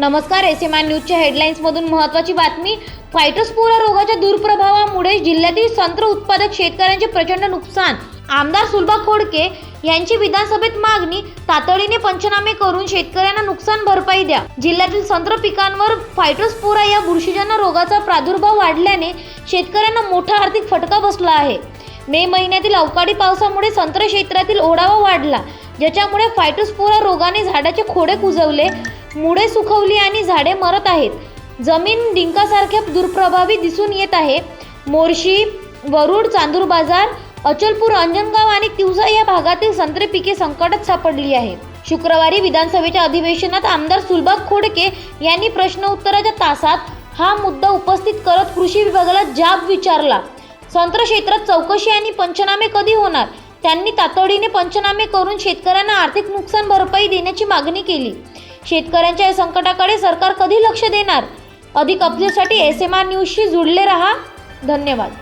नमस्कार S M I न्यूजच्या हेडलाईन्समधून महत्त्वाची बातमी. फायटोस्पोरा रोगाच्या दुर्प्रभावामुळे जिल्ह्यातील संत्र उत्पादक शेतकऱ्यांचे प्रचंड नुकसान. आमदार सुलभा खोडके यांची विधानसभेत मागणी तातडीने पंचनामे करून शेतकऱ्यांना नुकसान भरपाई द्या. जिल्ह्यातील संत्र पिकांवर फायटोस्पोरा या बुरशीजन्य रोगाचा प्रादुर्भाव वाढल्याने शेतकऱ्यांना मोठा आर्थिक फटका बसला आहे. मे महिन्यातील अवकाळी पावसामुळे संत्र क्षेत्रातील ओढावा वाढला ज्याच्यामुळे फायटोस्पोरा रोगाने झाडाचे खोडे कुजवले. मुळे सुखवली आणि झाडे मरत आहेत. जमीन डिंकासारख्या दुर्प्रभावी दिसून येत आहे. मोर्शी वरुड चांदूर बाजार अचलपूर अंजनगाव आणि तिवसा या भागातील संत्रे पिके संकटात सापडली आहे. शुक्रवारी विधानसभेच्या अधिवेशनात आमदार सुलभाग खोडके यांनी प्रश्न उत्तराच्या तासात हा मुद्दा उपस्थित करत कृषी विभागाला जाब विचारला. संत्र क्षेत्रात चौकशी आणि पंचनामे कधी होणार? त्यांनी तातडीने पंचनामे करून शेतकऱ्यांना आर्थिक नुकसान भरपाई देण्याची मागणी केली. शेतकऱ्यांच्या या संकटाकडे सरकार कधी लक्ष देणार? अधिक अपडेटसाठी एस एम आर न्यूजशी जुडले रहा. धन्यवाद.